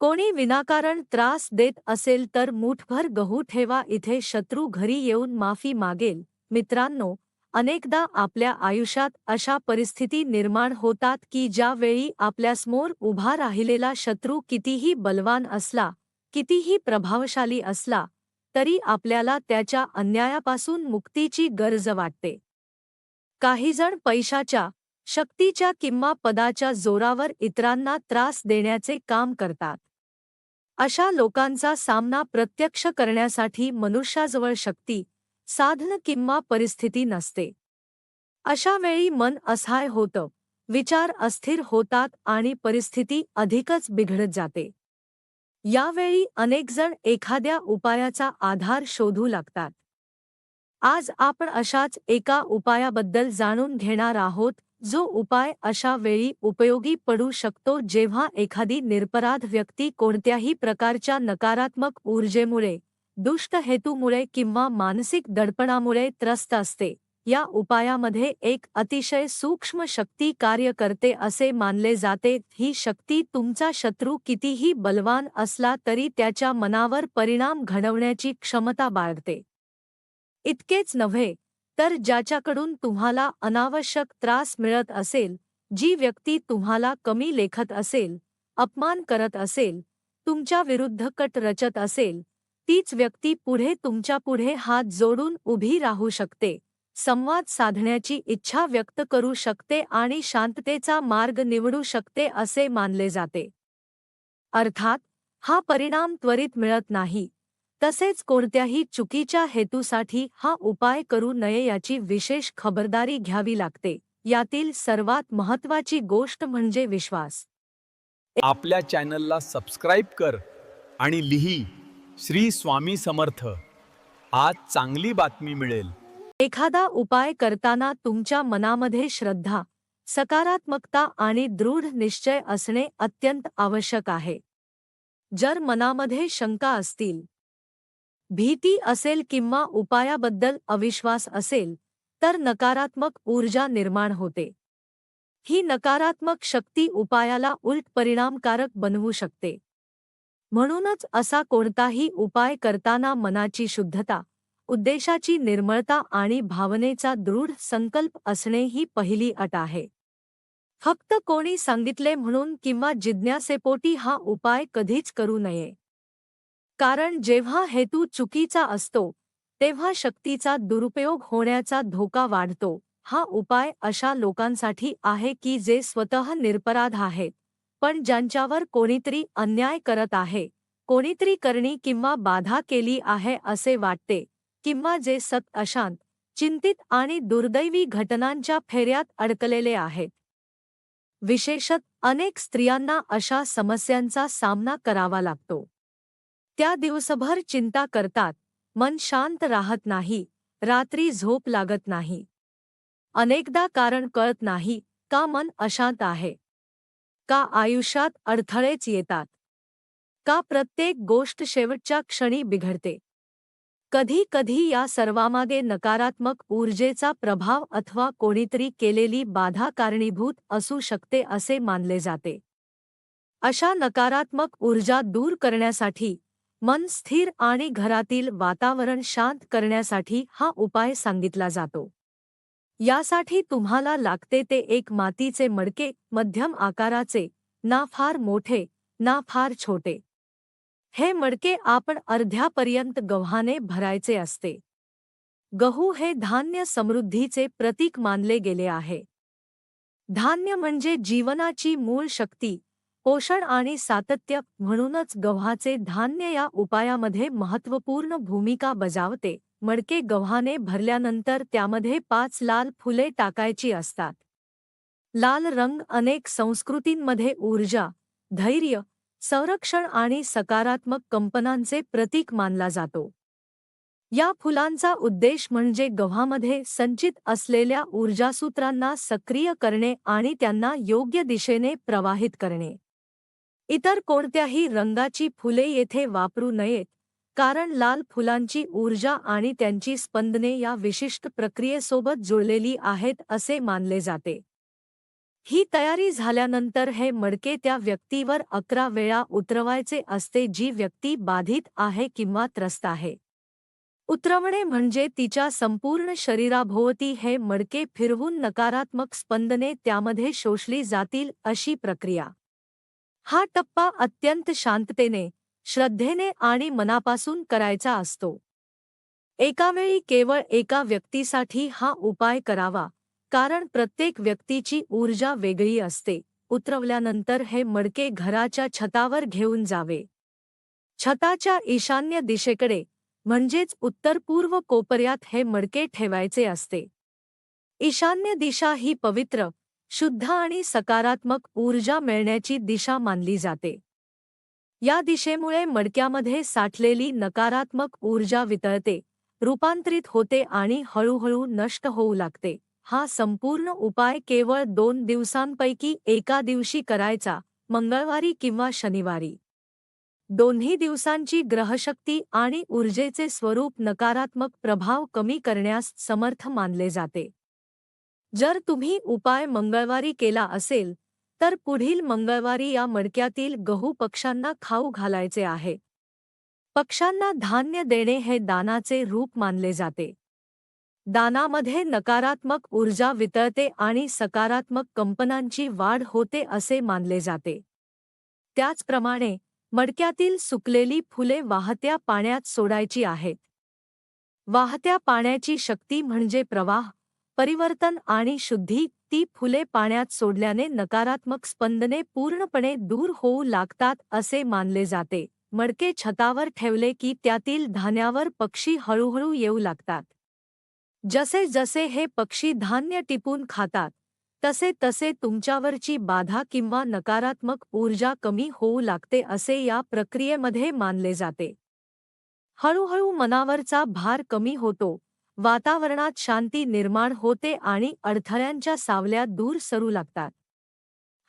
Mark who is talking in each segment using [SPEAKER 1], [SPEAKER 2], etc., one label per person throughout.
[SPEAKER 1] कोणी विनाकारण त्रास देत असेल तर मुठभर गहू ठेवा इथे शत्रू घरी येऊन माफी मागेल. मित्रांनो अनेकदा आपल्या आयुष्यात अशा परिस्थिती निर्माण होतात की ज्यावेळी आपल्यासमोर उभा राहिलेला शत्रू कितीही बलवान असला कितीही प्रभावशाली असला तरी आपल्याला त्याच्या अन्यायापासून मुक्तीची गरज वाटते. काहीजण पैशाच्या शक्तीच्या किंवा पदाच्या जोरावर इतरांना त्रास देण्याचे काम करतात. अशा लोकांचा सामना प्रत्यक्ष करण्यासाठी मनुष्याजवळ शक्ती साधन किंवा परिस्थिती नसते. अशा वेळी मन असहाय होतं विचार अस्थिर होतात आणि परिस्थिती अधिकच बिघडत जाते. यावेळी अनेकजण एखाद्या उपायाचा आधार शोधू लागतात. आज आपण अशाच एका उपायाबद्दल जाणून घेणार आहोत जो उपाय अशा वेळी उपयोगी पडू शकतो जेव्हा एखादी निरपराध व्यक्ती कोणत्याही प्रकारच्या नकारात्मक ऊर्जेमुळे दुष्ट हेतूमुळे किंवा मानसिक दडपणामुळे त्रस्त असते या उपायामध्ये एक अतिशय सूक्ष्म शक्ती कार्य करते असे मानले जाते. ही शक्ती तुमचा शत्रू कितीही बलवान असला तरी त्याच्या मनावर परिणाम घडवण्याची क्षमता बाळगते. इतकेच नव्हे तर ज्याच्याकडून तुम्हाला अनावश्यक त्रास मिळत असेल जी व्यक्ती तुम्हाला कमी लेखत असेल अपमान करत असेल तुमच्या विरुद्ध कट रचत असेल तीच व्यक्ती पुढे तुमच्यापुढे हात जोडून उभी राहू शकते संवाद साधण्याची इच्छा व्यक्त करू शकते आणि शांततेचा मार्ग निवडू शकते असे मानले जाते. अर्थात हा परिणाम त्वरित मिळत नाही. तसेच कोणत्याही चुकीच्या हेतूसाठी हा उपाय करू नये याची विशेष खबरदारी घ्यावी लागते. यातील सर्वात महत्वाची गोष्ट म्हणजे विश्वास.
[SPEAKER 2] आपल्या चॅनलला सबस्क्राईब कर आणि लिही श्री स्वामी समर्थ. आज चांगली बातमी मिळेल.
[SPEAKER 1] एखादा उपाय करताना तुमच्या मनामध्ये श्रद्धा सकारात्मकता आणि दृढ निश्चय असणे अत्यंत आवश्यक आहे. जर मनामध्ये शंका असतील भीती असेल किंवा उपायाबद्दल अविश्वास असेल तर नकारात्मक ऊर्जा निर्माण होते. ही नकारात्मक शक्ती उपायाला उलट परिणामकारक बनवू शकते. म्हणूनच असा कोणताही उपाय करताना मनाची शुद्धता उद्देशाची निर्मळता आणि भावनेचा दृढ संकल्प असणे ही पहिली अट आहे. फक्त कोणी सांगितले म्हणून किंवा जिज्ञासेपोटी हा उपाय कधीच करू नये. कारण जेव्हा हेतू चुकीचा असतो तेव्हा शक्तीचा दुरुपयोग होण्याचा धोका वाढतो. हा उपाय अशा लोकांसाठी आहे की जे स्वतः निरपराध आहेत पण ज्यांच्यावर कोणीतरी अन्याय करत आहे कोणीतरी करणी किंवा बाधा केली आहे असे वाटते किंवा जे सत अशांत चिंतित आणि दुर्दैवी घटनांच्या फेऱ्यात अडकलेले आहेत. विशेषत अनेक स्त्रियांना अशा समस्यांचा सामना करावा लागतो. त्या दिवसभर चिंता करतात. मन शांत राहत नाही. रात्री झोप लागत नाही. अनेकदा कारण कळत नाही का मन अशांत आहे. का आयुष्यात अडथळेच येतात. का प्रत्येक गोष्ट शेवटच्या क्षणी बिघडते. कधी कधी या सर्वामागे नकारात्मक ऊर्जेचा प्रभाव अथवा कोणीतरी केलेली बाधा कारणीभूत असू शकते असे मानले जाते. अशा नकारात्मक ऊर्जा दूर करण्यासाठी मन स्थिर आणि घरातील वातावरण शांत करण्यासाठी हा उपाय सांगितला जातो. यासाठी तुम्हाला लागते ते एक मातीचे मडके, मध्यम आकाराचे, ना फार मोठे, ना फार छोटे. हे मडके आपण अर्ध्यापर्यंत गव्हाने भरायचे असते. गहू हे धान्य समृद्धीचे प्रतीक मानले गेले आहे. धान्य म्हणजे जीवनाची मूळ शक्ती पोषण आणि सातत्य म्हणूनच गव्हाचे धान्य या उपायामध्ये महत्त्वपूर्ण भूमिका बजावते. मडके गव्हाने भरल्यानंतर त्यामध्ये पाच लाल फुले टाकायची असतात. लाल रंग अनेक संस्कृतींमध्ये ऊर्जा धैर्य संरक्षण आणि सकारात्मक कंपनांचे प्रतीक मानला जातो. या फुलांचा उद्देश म्हणजे गव्हामध्ये संचित असलेल्या ऊर्जासूत्रांना सक्रिय करणे आणि त्यांना योग्य दिशेने प्रवाहित करणे. इतर कोणत्याही रंगाची फुले येथे वापरू नयेत कारण लाल फुलांची ऊर्जा आणि त्यांची स्पंदने या विशिष्ट प्रक्रियेसोबत जुळलेली आहेत असे मानले जाते. ही तयारी झाल्यानंतर हे मडके त्या व्यक्तीवर अकरा वेळा उतरवायचे असते जी व्यक्ती बाधित आहे किंवा त्रस्त आहे. उतरवणे म्हणजे तिच्या संपूर्ण शरीराभोवती हे मडके फिरवून नकारात्मक स्पंदने त्यामध्ये शोषली जातील अशी प्रक्रिया. हा टप्पा अत्यंत शांततेने श्रद्धेने आणि मनापासून करायचा असतो. एकावेळी केवळ एका व्यक्तीसाठी हा उपाय करावा कारण प्रत्येक व्यक्तीची ऊर्जा वेगळी असते उतरवल्यानंतर हे मडके घराच्या छतावर घेऊन जावे. छताच्या ईशान्य दिशेकडे म्हणजेच उत्तर पूर्व कोपऱ्यात हे मडके ठेवायचे असते. ईशान्य दिशा ही पवित्र शुद्ध आणि सकारात्मक ऊर्जा मिळण्याची दिशा मानली जाते. या दिशेमुळे मडक्यामध्ये साठलेली नकारात्मक ऊर्जा वितळते रूपांतरित होते आणि हळूहळू नष्ट होऊ लागते. हा संपूर्ण उपाय केवळ दोन दिवसांपैकी एका दिवशी करायचा मंगळवारी किंवा शनिवारी. दोन्ही दिवसांची ग्रहशक्ती आणि ऊर्जेचे स्वरूप नकारात्मक प्रभाव कमी करण्यास समर्थ मानले जाते. जर तुम्ही उपाय मंगळवारी केला असेल तर पुढील मंगळवारी या मडक्यातील गहू पक्ष्यांना खाऊ घालायचे आहे. पक्ष्यांना धान्य देणे हे दानाचे रूप मानले जाते. दानामध्ये नकारात्मक ऊर्जा वितळते आणि सकारात्मक कंपनांची वाढ होते असे मानले जाते. त्याचप्रमाणे मडक्यातील सुकलेली फुले वाहत्या पाण्यात सोडायची आहेत. वाहत्या पाण्याची शक्ती म्हणजे प्रवाह. परिवर्तन आणि शुद्धी ती फुले पाण्यात सोडल्याने नकारात्मक स्पंदने पूर्णपणे दूर होऊ लागतात असे मानले जाते. मडके छतावर ठेवले की त्यातील धान्यावर पक्षी हळूहळू येऊ लागतात. जसे जसे हे पक्षी धान्य टिपून खातात तसे तसे तुमच्यावरची बाधा किंवा नकारात्मक ऊर्जा कमी होऊ लागते असे या प्रक्रियेमध्ये मानले जाते. हळूहळू मनावरचा भार कमी होतो वातावरणात शांती निर्माण होते आणि अडथळ्यांच्या सावल्या दूर सरू लागतात.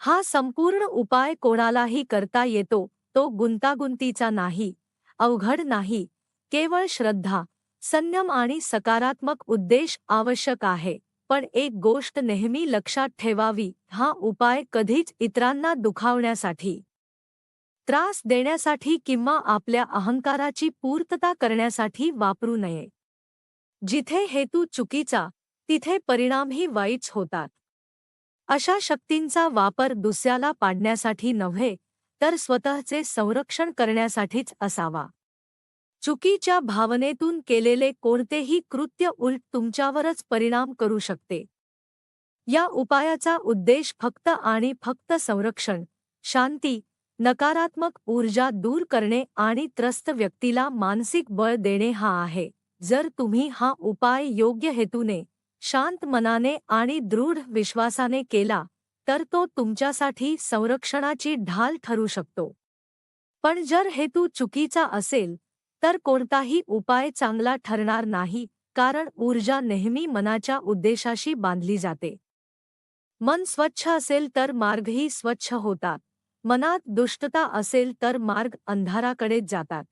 [SPEAKER 1] हा संपूर्ण उपाय कोणालाही करता येतो तो गुंतागुंतीचा नाही अवघड नाही केवळ श्रद्धा संयम आणि सकारात्मक उद्देश आवश्यक आहे. पण एक गोष्ट नेहमी लक्षात ठेवावी हा उपाय कधीच इतरांना दुखावण्यासाठी त्रास देण्यासाठी किंवा आपल्या अहंकाराची पूर्तता करण्यासाठी वापरू नये. जिथे हेतू चुकीचा तिथे परिणामही वाईच होतात. अशा शक्तींचा वापर दुसऱ्याला पाडण्यासाठी नव्हे तर स्वतःचे संरक्षण करण्यासाठीच असावा. चुकीच्या भावनेतून केलेले कोणतेही कृत्य उलट तुमच्यावरच परिणाम करू शकते. या उपायाचा उद्देश फक्त आणि फक्त संरक्षण शांती नकारात्मक ऊर्जा दूर करणे आणि त्रस्त व्यक्तीला मानसिक बळ देणे हा आहे. जर तुम्ही हा उपाय योग्य हेतूने शांत मनाने आणि दृढ विश्वासाने केला तर तो तुमच्यासाठी संरक्षणाची ढाल ठरू शकतो. पण जर हेतू चुकीचा असेल तर कोणताही उपाय चांगला ठरणार नाही कारण ऊर्जा नेहमी मनाच्या उद्देशाशी बांधली जाते. मन स्वच्छ असेल तर मार्गही स्वच्छ होतात. मनात दुष्टता असेल तर मार्ग अंधाराकडेच जातात.